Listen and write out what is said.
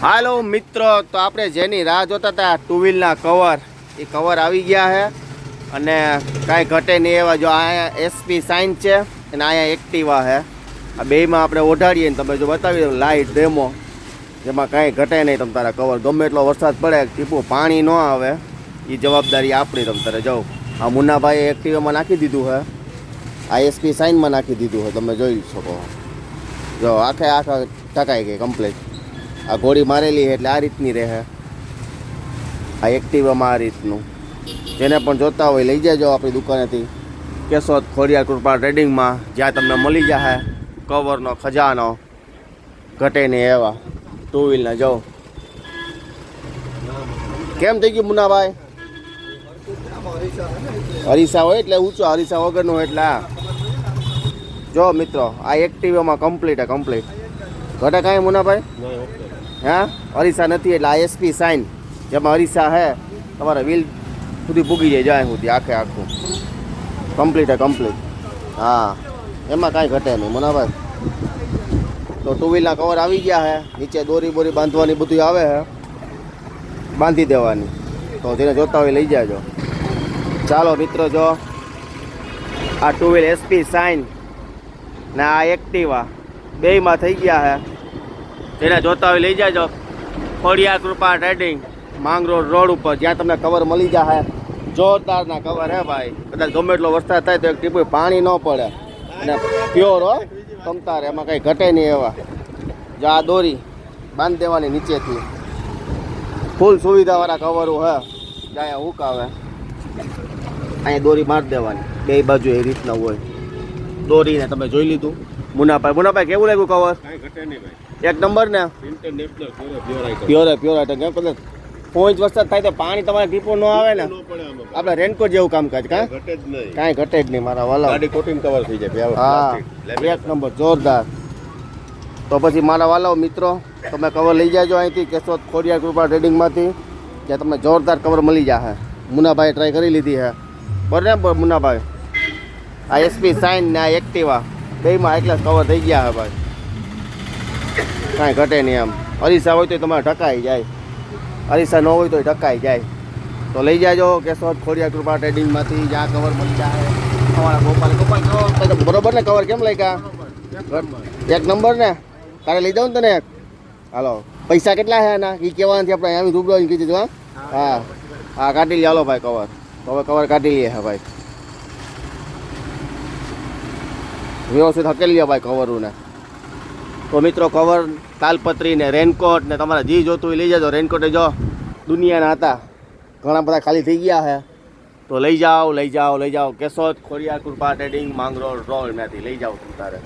હાલો મિત્રો, તો આપણે જેની રાહ જોતા હતા ટુ વ્હીલના કવર એ કવર આવી ગયા છે. અને કાંઈ ઘટે નહીં એવા જો અહીંયા એસપી સાઇન છે અને અહીંયા એક્ટિવા છે. આ બેયમાં આપણે ઓઢાડીએ ને તમે જો બતાવી દો લાઇટ ડેમો જેમાં કાંઈ ઘટે નહીં તમ તારા કવર ગમે એટલો વરસાદ પડે, ટીપું પાણી ન આવે એ જવાબદારી આપણી તમ તારે. જાઓ, આ મુન્નાભાઈએ એક્ટિવામાં નાખી દીધું છે. આ એસપી સાઇનમાં નાખી દીધું છે, તમે જોઈ શકો. જો આખે આખા ટકાઈ ગઈ કમ્પ્લીટ આ ઘોડી મારેલી એટલે આ રીતની રહે. આ એક્ટિવામાં આ રીતનું. જેને પણ જોતા હોય લઈ જાજો આપણી દુકાનેથી. કેશોદ ખોડિયાર કૃપા ટ્રેડિંગમાં જ્યાં તમને મળી જશે કવરનો ખજાનો. ઘટે નહીં એવા. ટુ વ્હીલના જાઓ. કેમ થઈ ગયું મુનાભાઈ હરીસા હોય એટલે ઊંચો હરીસા વગરનું એટલે જો મિત્રો, આ એક્ટિવામાં કમ્પ્લીટ કમ્પ્લીટ ઘટે કાંઈ મુનાભાઈ? હા? અરીસા નથી એટલે આઈએસપી સાઇન જેમાં અરીસા હે તમારે વ્હીલ સુધી પૂગી જાય જાય સુધી આખે આખું. કમ્પ્લીટ હે કમ્પ્લીટ હા. એમાં કાંઈ ઘટે નહીં મુનાભાઈ. તો ટુ વ્હીલના કવર આવી ગયા હે નીચે દોરી બોરી બાંધવાની બધું આવે હે બાંધી દેવાની. તો જેને જોતા હોય લઈ જાજો. ચાલો મિત્રો જો. આ ટુ વ્હીલ એસપી સાઇન ને આ એક્ટિવા બેયમાં થઈ ગયા હે. જેને જોતા હોય લઈ જાજો. ફળિયા, કૃપા ટ્રેડિંગ માંગ રોડ રોડ ઉપર જ્યાં તમને કવર મળી જાય જોરદારના કવર હે ભાઈ. કદાચ ગમે એટલો વરસાદ થાય તો એક ટીપું પાણી ન પડે. અને પ્યોર હો. તમતાર એમાં કંઈ ઘટે નહીં એવા. જો આ દોરી બાંધી દેવાની નીચેથી. ફૂલ સુવિધાવાળા કવરો હે જાય હુક આવે. અહીંયા દોરી મારી દેવાની. બે બાજુ એ રીતના હોય. દોરીને તમે જોઈ લીધું. મુનાભાઈ મુનાભાઈ કેવું લાગ્યું કવર એક નંબર ને? પ્યોર પ્યોર આઈટમ કેમ કદાચ પોઈન્ટ વરસાદ થાય તો પાણી તમારે ટીપો ન આવે ને? આપણે રેનકોટ જેવું કામકાજ કાં? કાંઈ ઘટે જ નહીં. મારા વાલા. ગાડી કોટિંગ કવર થઈ જાય હા. એક નંબર જોરદાર. તો પછી મારા વાલાઓ મિત્રો તમે કવર લઈ જાજો અહીંથી કેશોદ ખોડિયા કૃપા ટ્રેડિંગમાંથી જ્યાં તમને જોરદાર કવર મળી જશે મુનાભાઈ ટ્રાય કરી લીધી છે બરાબર મુનાભાઈ? આ એસપી સાઇન ને આ એક્ટિવા બેયમાં એકલા કવર થઈ ગયા છે ભાઈ. કાંઈ ઘટે નહીં એમ અરીસા હોય તો તમારે ઢકાઈ જાય. અરીસા ન હોય તો ઢકાઈ જાય. તો લઈ જાજો કેશોદ ખોડિયા કૃપા ટ્રેડિંગમાંથી જ્યાં કવર મળી જાય. તમારા ગોપાલ ગોપાલ બરોબર ને કવર કેમ લઈ એક નંબર ને? તારે લઈ જાઉં ને તને એક? હાલો. પૈસા કેટલા છે એના એ કહેવાથી આપણે એમ રૂબડો કીધું હા? હા. કાઢી લે હાલો ભાઈ કવર તો હવે કવર કાઢી લઈએ હા ભાઈ. વ્યવસ્થિત હકેલી લે ભાઈ કવરોને તો મિત્રો કવર તાલપત્રી ને રેનકોટ ને તમારે જે જોતું હોય લઈ જજો. રેનકોટ જો દુનિયાના હતા. ઘણા બધા ખાલી થઈ ગયા છે તો લઈ જાઓ લઈ જાઓ લઈ જાઓ. કેશોદ ખોડિયાર કૃપા ટ્રેડિંગ માંગરોળ રોડ ત્યાંથી લઈ જાઓ તારે.